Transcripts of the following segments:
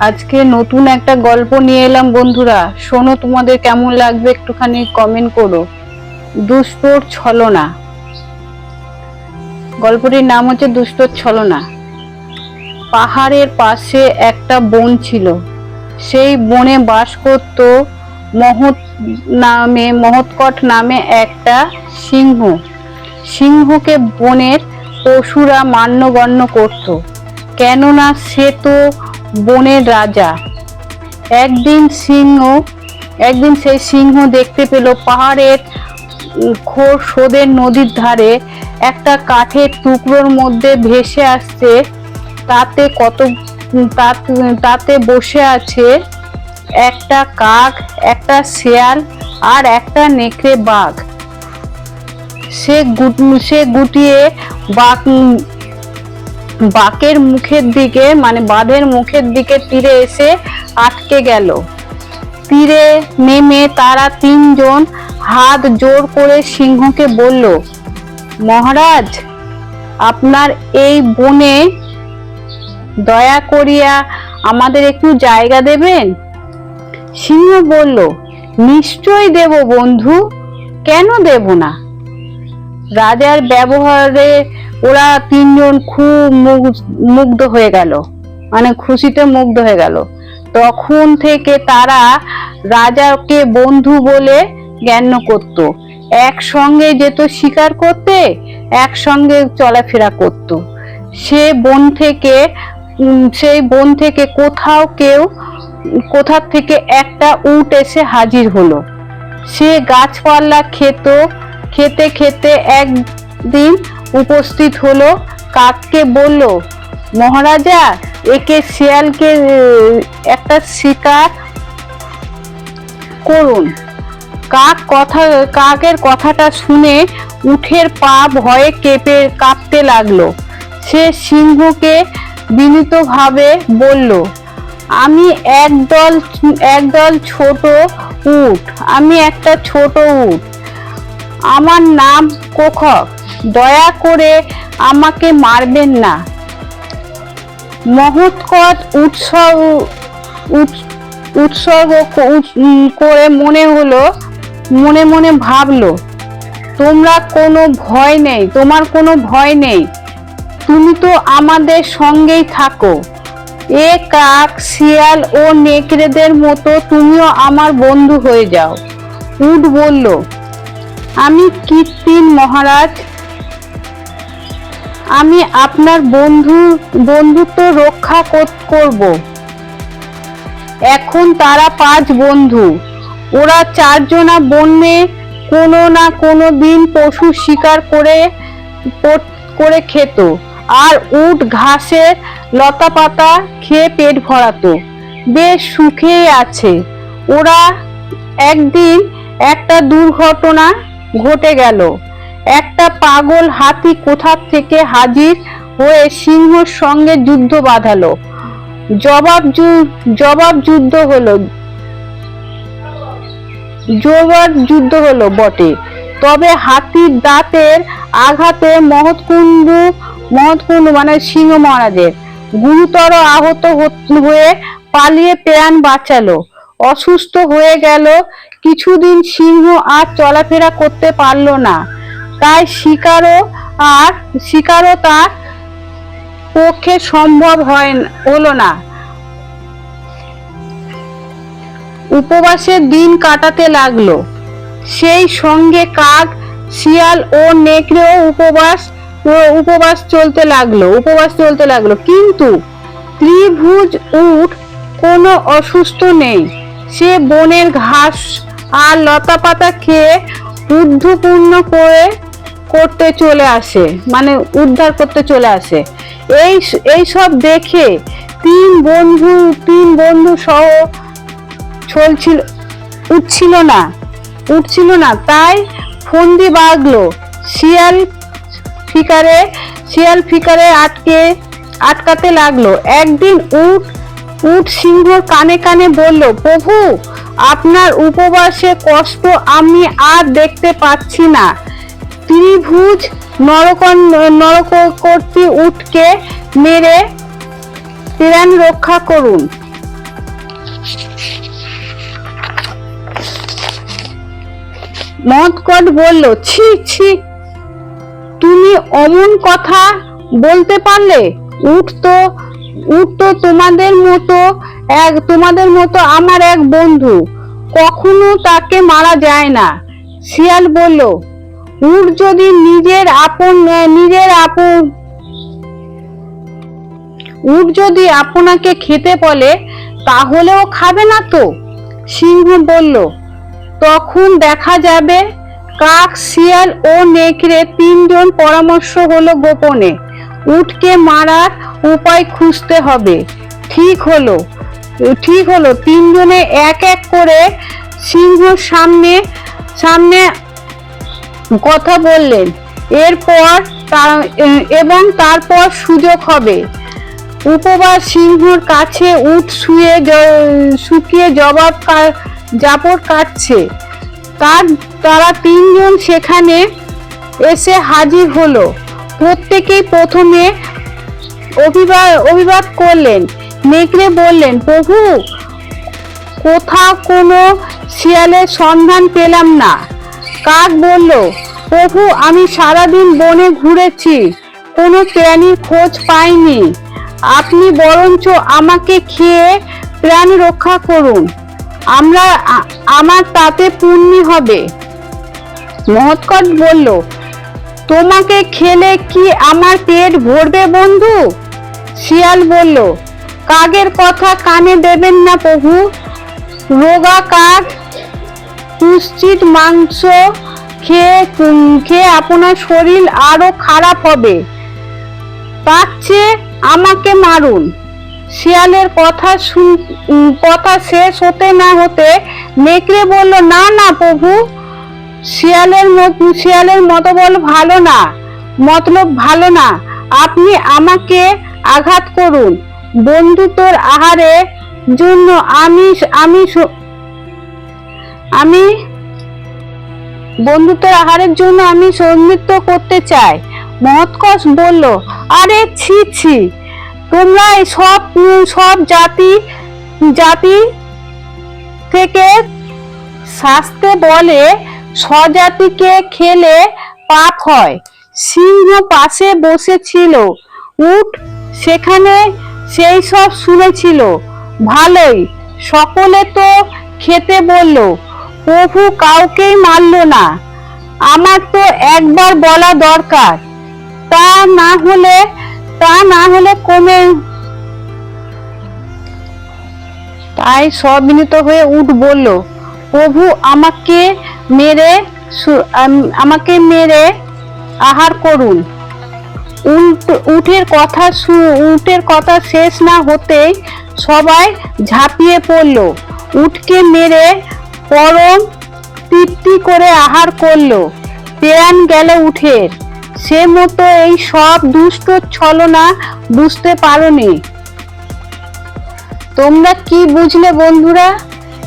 আজকে নতুন একটা গল্প নিয়ে এলাম বন্ধুরা। শোনো তোমাদের কেমন লাগবে একটুখানি কমেন্ট করো। দুষ্টর ছলনা। গল্পটির নাম হচ্ছে দুষ্টর ছলনা। পাহাড়ের পাশে একটা বন ছিল। সেই বনে বাস করত মহৎ নামে, মহৎকট নামে একটা সিংহ। সিংহকে বনের পশুরা মান্যগণ্য করত। কেননা সে তো বনের রাজা। একদিন সিংহ, একদিন সেই সিংহ দেখতে পেল পাহাড়ের খোর সোদের নদীর ধারে একটা কাঠের টুকরোর মধ্যে ভেসে আসছে। তাতে কত, তাতে বসে আছে একটা কাক, একটা শেয়াল আর একটা নেকড়ে বাঘ। সে সে গুটিয়ে বাঘ বাকের মুখের দিকে মানে বাঁধের মুখের দিকে তীরে এসে আটকে গেল। তীরে নেমে তারা তিনজন হাত জোর করে সিংহকে বলল, মহারাজ, আপনার এই বনে দয়া করিয়া আমাদের একটু জায়গা দেবেন? সিংহ বলল, নিশ্চয় দেব বন্ধু, কেন দেব না? রাজার ব্যবহারে ওরা তিনজন খুব মুগ- মুগ্ধ হয়ে গেল। মানে খুশিতে মুগ্ধ হয়ে গেল। তখন থেকে তারা রাজাকে বন্ধু বলে জ্ঞান করত। একসঙ্গে যেত শিকার করতে, একসঙ্গে চলাফেরা করত। সে বন থেকে সেই বন থেকে কোথাও কেউ, কোথার থেকে একটা উট এসে হাজির হলো। সে গাছপালা খেত, খেতে খেতে একদিন উপস্থিত হলো, কাককে বলল, মহারাজা, একে শিয়ালকে একটা শিকার করুন। কাক কথা, কাকের কথাটা শুনে উঠের পা ভয়ে কেঁপে কাঁপতে লাগল। সে সিংহকে বিনীতভাবে বলল, আমি একদল একদল ছোট উট, আমি একটা ছোট উট। আমার নাম কোখক দয়া করে আমাকে মারবেন না। মহৎকট উৎসব উৎ- উৎসর্গ করে মনে হলো, মনে মনে ভাবলো, তোমরা কোনো ভয় নেই, তোমার কোনো ভয় নেই। তুমি তো আমাদের সঙ্গেই থাকো। এ কাক, শিয়াল ও নেকড়েদের মতো তুমিও আমার বন্ধু হয়ে যাও। উট বলল, আমি কৃত্রিম মহারাজ আমি আপনার বন্ধু, বন্ধুত্ব রক্ষা কর- করব। এখন তারা পাঁচ বন্ধু। ওরা চারজনা বন্যে কোনো না কোনো দিন পশু শিকার করে করে খেত আর উট ঘাসের লতা পাতা খেয়ে পেট ভরাতো। বেশ সুখেই আছে। ওরা একদিন একটা দুর্ঘটনা ঘটে গেল। একটা পাগল হাতি কোথার থেকে হাজির হয়ে সিংহর সঙ্গে যুদ্ধ বাঁধালো? জবাব জবাব যুদ্ধ হলো জোরবার যুদ্ধ হলো বটে। তবে হাতির দাঁতের আঘাতে মহৎকুণ্ডু মহৎকুণ্ডু মানে সিংহ মহারাজের, গুরুতর আহত হয়ে পালিয়ে প্রাণ বাঁচালো। অসুস্থ হয়ে গেল, কিছুদিন সিংহ আর চলাফেরা করতে পারল না। তাই শিকারও আর শিকারও তার পক্ষে সম্ভব হয় হলো না। উপবাসের দিন কাটাতে লাগল। সেই সঙ্গে কাক, শিয়াল ও নেকড়েও উপবাস উপবাস চলতে লাগল, উপবাস চলতে লাগল। কিন্তু ত্রিভুজ উট কোনো অসুস্থ নেই। সে বনের ঘাস আর লতা পাতা খেয়ে উদ্ধপূর্ণ করে করতে চলে আসে মানে উদ্ধার করতে চলে আসে। এই এই সব দেখে তিন বন্ধু তিন বন্ধু সহ চলছিল, উঠছিল না উঠছিল না। তাই ফন্দি বাগলো শিয়াল ফিকারে শিয়াল ফিকারে আটকে, আটকাতে লাগল। একদিন উট উট সিংহর কানে কানে বলল, প্রভু, আপনার উপবাসে কষ্ট আমি আর দেখতে পাচ্ছি না। ত্রিভুজ নরক নরকর্তি উটকে মেরে প্রাণ রক্ষা করুন। মদকট বলল, ছি ছি। তুমি অমন কথা বলতে পারলে উঠ তো উঠ তো তোমাদের মতো এক তোমাদের মতো আমার এক বন্ধু। কখনো তাকে মারা যায় না। শিয়াল বলল উট যদি নিজের আপন নিজের আপন উট যদি আপনাকে খেতে বলে, তাহলেও খাবে না তো? সিংহ বলল, তখন দেখা যাবে কাক, শিয়াল ও নেকড়ে তিনজন পরামর্শ হলো গোপনে। উটকে মারার উপায় খুঁজতে হবে। ঠিক হলো ঠিক হলো। তিনজনে এক এক করে সিংহর সামনে সামনে কথা বললেন। এরপর এবং তারপর সুযোগ হবে। উপবাস সিংহর কাছে উঠ শুয়ে শুকিয়ে জবাব জাপড় কাটছে। তার, তারা তিনজন সেখানে এসে হাজির হলো। প্রত্যেকেই প্রথমে অভিবাদ অভিবাদ করলেন। নেকড়ে বললেন, প্রভু, কোথাও কোনো শিয়ালের সন্ধান পেলাম না। কাক বলল, প্রভু, আমি সারাদিন বনে ঘুরেছি, কোনো প্রাণীর খোঁজ পাইনি। আপনি বরঞ্চ আমাকে খেয়ে প্রাণ রক্ষা করুন। আমরা আমার তাতে পুণ্যি হবে। মহৎকট বলল, তোমাকে খেলে কি আমার পেট ভরবে বন্ধু? শিয়াল বলল, কাকের কথা কানে দেবেন না প্রভু। রোগা কাক কুশ্চিত মাংস খেয়ে খেয়ে আপনার শরীর আরও খারাপ হবে। চেয়ে আমাকে মারুন। শিয়ালের কথা শুন কথা শেষ হতে না হতে নেকড়ে বলল, না না, প্রভু, শিয়ালের শিয়ালের মতবল ভালো না, মতলব ভালো না। আপনি আমাকে আঘাত করুন। বন্ধুত্বর আহারে জন্য আমি আমি আমি বন্ধুত্বের আহারের জন্য আমি সন্মিত্র করতে চাই। মহৎকশ বলল, আরে ছি ছি, তোমরা সব সব জাতি জাতি থেকে শাস্তে বলে স্বজাতিকে খেলে পাপ হয়। সিংহ পাশে বসেছিল, উঠ সেখানে সেই সব শুনেছিল। ভালোই, সকলে তো খেতে বলল প্রভু কাউকেই মারলো না। আমার তো একবার বলা দরকার। তা না হলে, তা না হলে কমে তাই সবিনীত হয়ে উঠ বলল, প্রভু আমাকে মেরে আমাকে মেরে আহার করুন। উঠের কথা উটের কথা শেষ না হতেই সবাই ঝাঁপিয়ে পড়ল। উটকে মেরে পরম তৃপ্তি করে আহার করল। প্রাণ গেল উঠের। সে মতো এই সব দুষ্ট ছলনা বুঝতে পারোনি। তোমরা কি বুঝলে বন্ধুরা?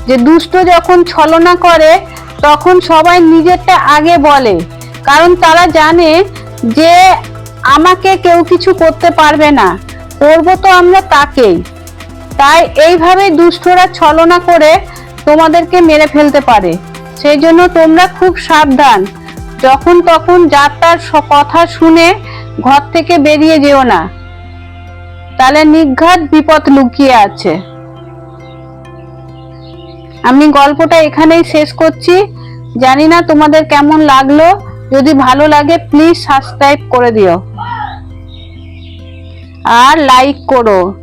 যে দুষ্ট যখন ছলনা করে, তখন সবাই নিজেরটা আগে বলে। কারণ তারা জানে যে আমাকে কেউ কিছু করতে পারবে না। করব তো আমরা তাকেই। তাই এইভাবে দুষ্টরা ছলনা করে তোমাদেরকে মেরে ফেলতে পারে। সেই জন্য তোমরা খুব সাবধান। যখন তখন যার তার কথা শুনে ঘর থেকে বেরিয়ে যেও না। তাহলে নিঘাত বিপদ লুকিয়ে আছে। আমি গল্পটা এখানেই শেষ করছি। জানি না তোমাদের কেমন লাগল। যদি ভালো লাগে প্লিজ সাবস্ক্রাইব করে দিও। আর লাইক করো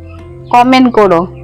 কমেন্ট করো।